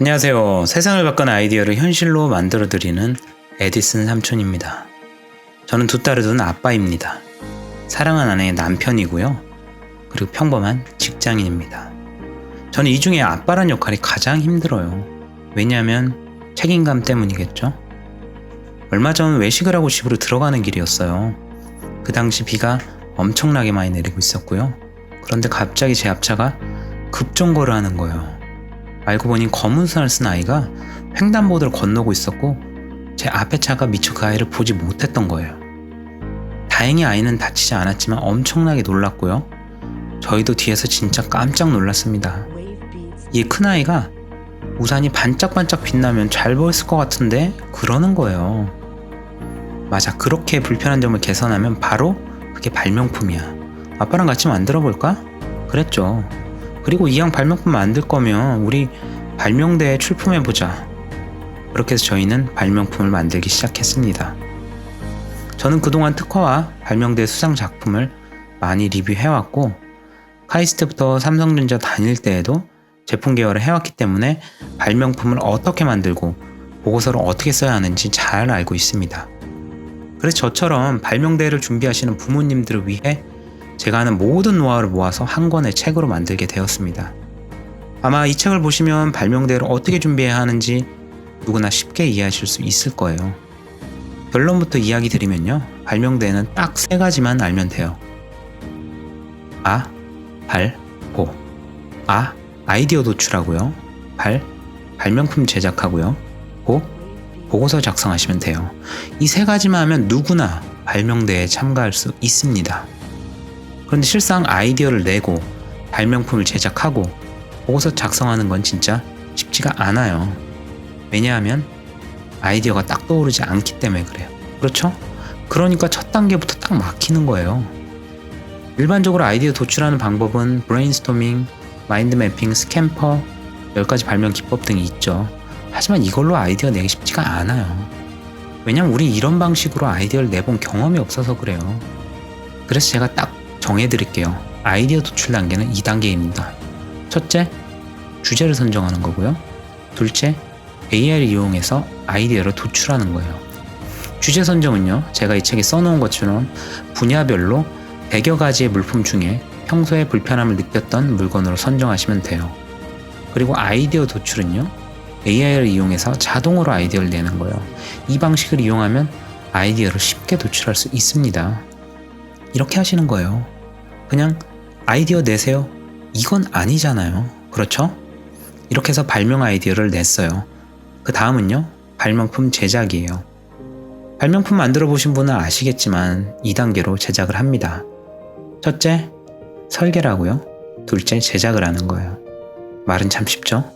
안녕하세요. 세상을 바꾼 아이디어를 현실로 만들어드리는 에디슨 삼촌입니다. 저는 두 딸을 둔 아빠입니다. 사랑하는 아내의 남편이고요. 그리고 평범한 직장인입니다. 저는 이 중에 아빠란 역할이 가장 힘들어요. 왜냐하면 책임감 때문이겠죠? 얼마 전 외식을 하고 집으로 들어가는 길이었어요. 그 당시 비가 엄청나게 많이 내리고 있었고요. 그런데 갑자기 제 앞차가 급정거를 하는 거예요. 알고 보니 검은 수선을 쓴 아이가 횡단보도를 건너고 있었고 제 앞에 차가 미처 그 아이를 보지 못했던 거예요. 다행히 아이는 다치지 않았지만 엄청나게 놀랐고요. 저희도 뒤에서 진짜 깜짝 놀랐습니다. 이 큰 아이가 우산이 반짝반짝 빛나면 잘 보였을 것 같은데 그러는 거예요. 맞아, 그렇게 불편한 점을 개선하면 바로 그게 발명품이야. 아빠랑 같이 만들어 볼까? 그랬죠. 그리고 이왕 발명품 만들 거면 우리 발명대에 출품해 보자. 그렇게 해서 저희는 발명품을 만들기 시작했습니다. 저는 그동안 특허와 발명대 수상 작품을 많이 리뷰해왔고 카이스트부터 삼성전자 다닐 때에도 제품 개발을 해왔기 때문에 발명품을 어떻게 만들고 보고서를 어떻게 써야 하는지 잘 알고 있습니다. 그래서 저처럼 발명대회를 준비하시는 부모님들을 위해 제가 하는 모든 노하우를 모아서 한 권의 책으로 만들게 되었습니다. 아마 이 책을 보시면 발명대회를 어떻게 준비해야 하는지 누구나 쉽게 이해하실 수 있을 거예요. 결론부터 이야기 드리면요. 발명대회는 딱 세 가지만 알면 돼요. 아, 발, 보. 아, 아이디어 도출하고요. 발, 발명품 제작하고요. 보, 보고서 작성하시면 돼요. 이 세 가지만 하면 누구나 발명대회에 참가할 수 있습니다. 그런데 실상 아이디어를 내고 발명품을 제작하고 보고서 작성하는 건 진짜 쉽지가 않아요. 왜냐하면 아이디어가 딱 떠오르지 않기 때문에 그래요. 그렇죠? 그러니까 첫 단계부터 딱 막히는 거예요. 일반적으로 아이디어 도출하는 방법은 브레인스토밍, 마인드 매핑, 스캠퍼, 10가지 발명 기법 등이 있죠. 하지만 이걸로 아이디어 내기 쉽지가 않아요. 왜냐면 우리 이런 방식으로 아이디어를 내본 경험이 없어서 그래요. 그래서 제가 딱 정해드릴게요. 아이디어 도출 단계는 2단계입니다. 첫째, 주제를 선정하는 거고요. 둘째, AI를 이용해서 아이디어를 도출하는 거예요. 주제 선정은요, 제가 이 책에 써놓은 것처럼 분야별로 100여 가지의 물품 중에 평소에 불편함을 느꼈던 물건으로 선정하시면 돼요. 그리고 아이디어 도출은요, AI를 이용해서 자동으로 아이디어를 내는 거예요. 이 방식을 이용하면 아이디어를 쉽게 도출할 수 있습니다. 이렇게 하시는 거예요. 그냥 아이디어 내세요. 이건 아니잖아요. 그렇죠? 이렇게 해서 발명 아이디어를 냈어요. 그 다음은요, 발명품 제작이에요. 발명품 만들어 보신 분은 아시겠지만 2단계로 제작을 합니다. 첫째, 설계라고요. 둘째, 제작을 하는 거예요. 말은 참 쉽죠?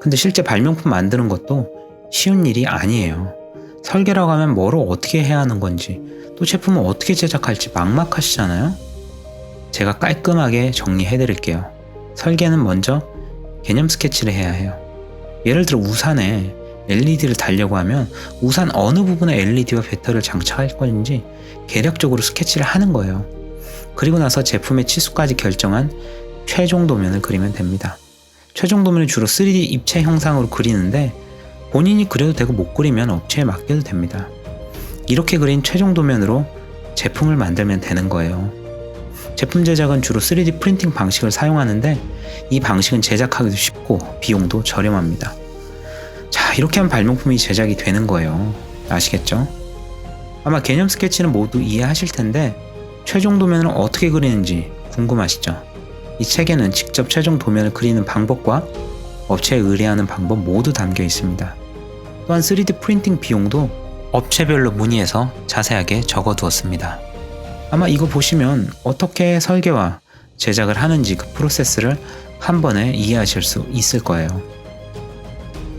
근데 실제 발명품 만드는 것도 쉬운 일이 아니에요. 설계라고 하면 뭐를 어떻게 해야 하는 건지, 또 제품을 어떻게 제작할지 막막하시잖아요? 제가 깔끔하게 정리해 드릴게요. 설계는 먼저 개념 스케치를 해야 해요. 예를 들어 우산에 LED를 달려고 하면 우산 어느 부분에 LED와 배터리를 장착할 건지 계략적으로 스케치를 하는 거예요. 그리고 나서 제품의 치수까지 결정한 최종 도면을 그리면 됩니다. 최종 도면은 주로 3D 입체 형상으로 그리는데 본인이 그려도 되고 못 그리면 업체에 맡겨도 됩니다. 이렇게 그린 최종 도면으로 제품을 만들면 되는 거예요. 제품 제작은 주로 3D 프린팅 방식을 사용하는데 이 방식은 제작하기도 쉽고 비용도 저렴합니다. 자, 이렇게 하면 발명품이 제작이 되는 거예요. 아시겠죠? 아마 개념 스케치는 모두 이해하실 텐데 최종 도면을 어떻게 그리는지 궁금하시죠? 이 책에는 직접 최종 도면을 그리는 방법과 업체에 의뢰하는 방법 모두 담겨 있습니다. 또한 3D 프린팅 비용도 업체별로 문의해서 자세하게 적어 두었습니다. 아마 이거 보시면 어떻게 설계와 제작을 하는지 그 프로세스를 한 번에 이해하실 수 있을 거예요.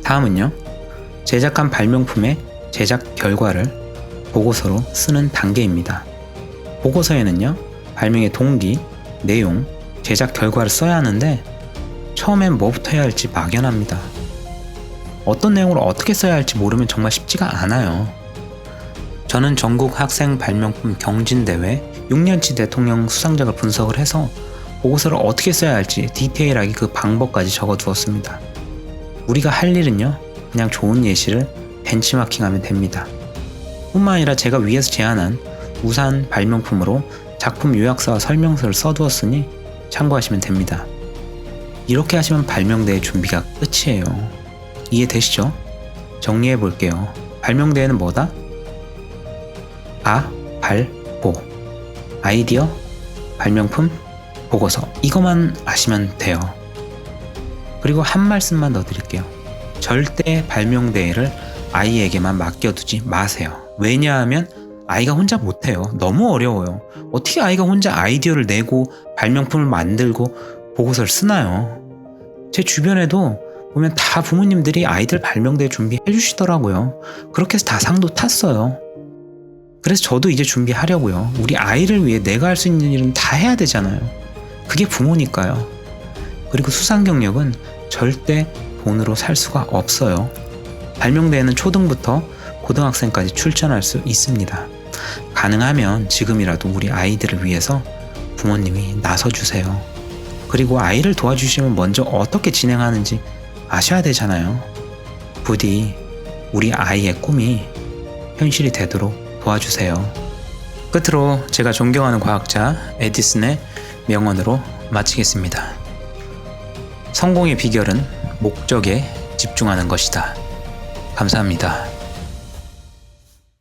다음은요. 제작한 발명품의 제작 결과를 보고서로 쓰는 단계입니다. 보고서에는요. 발명의 동기, 내용, 제작 결과를 써야 하는데 처음엔 뭐부터 해야 할지 막연합니다. 어떤 내용을 어떻게 써야 할지 모르면 정말 쉽지가 않아요. 저는 전국 학생 발명품 경진대회 6년치 대통령 수상작을 분석을 해서 보고서를 어떻게 써야 할지 디테일하게 그 방법까지 적어 두었습니다. 우리가 할 일은요, 그냥 좋은 예시를 벤치마킹하면 됩니다. 뿐만 아니라 제가 위에서 제안한 우산 발명품으로 작품 요약서와 설명서를 써두었으니 참고하시면 됩니다. 이렇게 하시면 발명대회 준비가 끝이에요. 이해되시죠? 정리해 볼게요. 발명대회는 뭐다? 아, 발, 보. 아이디어, 발명품, 보고서. 이것만 아시면 돼요. 그리고 한 말씀만 더 드릴게요. 절대 발명대회를 아이에게만 맡겨두지 마세요. 왜냐하면 아이가 혼자 못해요. 너무 어려워요. 어떻게 아이가 혼자 아이디어를 내고 발명품을 만들고 보고서를 쓰나요? 제 주변에도 보면 다 부모님들이 아이들 발명대회 준비해 주시더라고요. 그렇게 해서 다 상도 탔어요. 그래서 저도 이제 준비하려고요. 우리 아이를 위해 내가 할 수 있는 일은 다 해야 되잖아요. 그게 부모니까요. 그리고 수상 경력은 절대 돈으로 살 수가 없어요. 발명대회는 초등부터 고등학생까지 출전할 수 있습니다. 가능하면 지금이라도 우리 아이들을 위해서 부모님이 나서주세요. 그리고 아이를 도와주시면 먼저 어떻게 진행하는지 아셔야 되잖아요. 부디 우리 아이의 꿈이 현실이 되도록 도와주세요. 끝으로 제가 존경하는 과학자 에디슨의 명언으로 마치겠습니다. 성공의 비결은 목적에 집중하는 것이다. 감사합니다.